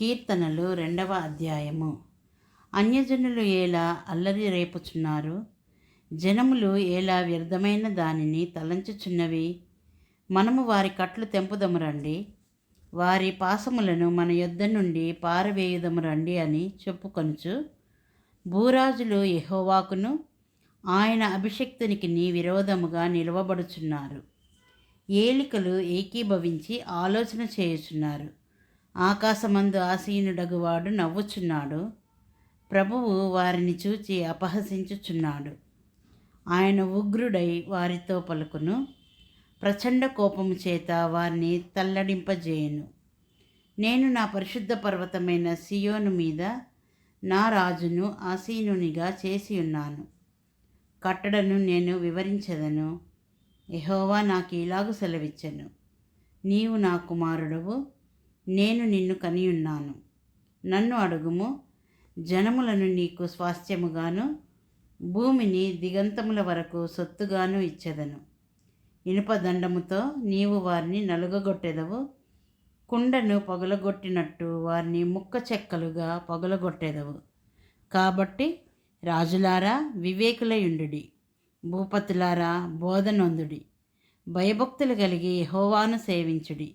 కీర్తనలు రెండవ అధ్యాయము. అన్యజనులు ఎలా అల్లరి రేపుచున్నారు? జనములు ఎలా వ్యర్థమైన దానిని తలంచుచున్నవి? మనము వారి కట్లు తెంపుదము రండి. వారి పాసములను మన యొద్ద నుండి పారవేయుదము రండి అని చెప్పుకొనుచు భూరాజులు యహోవాకును ఆయన అభిషక్తునికి నీ విరోధముగా నిలవబడుచున్నారు. ఏలికలు ఏకీభవించి ఆలోచన చేయుచున్నారు. ఆకాశమందు ఆసీనుడగువాడు నవ్వుచున్నాడు. ప్రభువు వారిని చూచి అపహసించుచున్నాడు. ఆయన ఉగ్రుడై వారితో పలుకును. ప్రచండ కోపము చేత వారిని తల్లడింపజేయును. నేను నా పరిశుద్ధ పర్వతమైన సియోను మీద నా రాజును ఆసీనునిగా చేసి ఉన్నాను కట్టడను నేను వివరించదను. ఎహోవా నాకు ఇలాగు సెలవిచ్చెను. నీవు నా కుమారుడవు. నేను నిన్ను కనియున్నాను నన్ను అడుగుము జనములను నీకు స్వాస్థ్యముగాను భూమిని దిగంతముల వరకు సొత్తుగాను ఇచ్చెదను. ఇనుపదండముతో నీవు వారిని నలుగగొట్టెదవు కుండను పగలగొట్టినట్టు వారిని ముక్క చెక్కలుగా పగలగొట్టెదవు. కాబట్టి రాజులారా వివేకులయుండుడి భూపతులారా బోధనొందుడి భయభక్తులు కలిగి హోవాను సేవించుడి.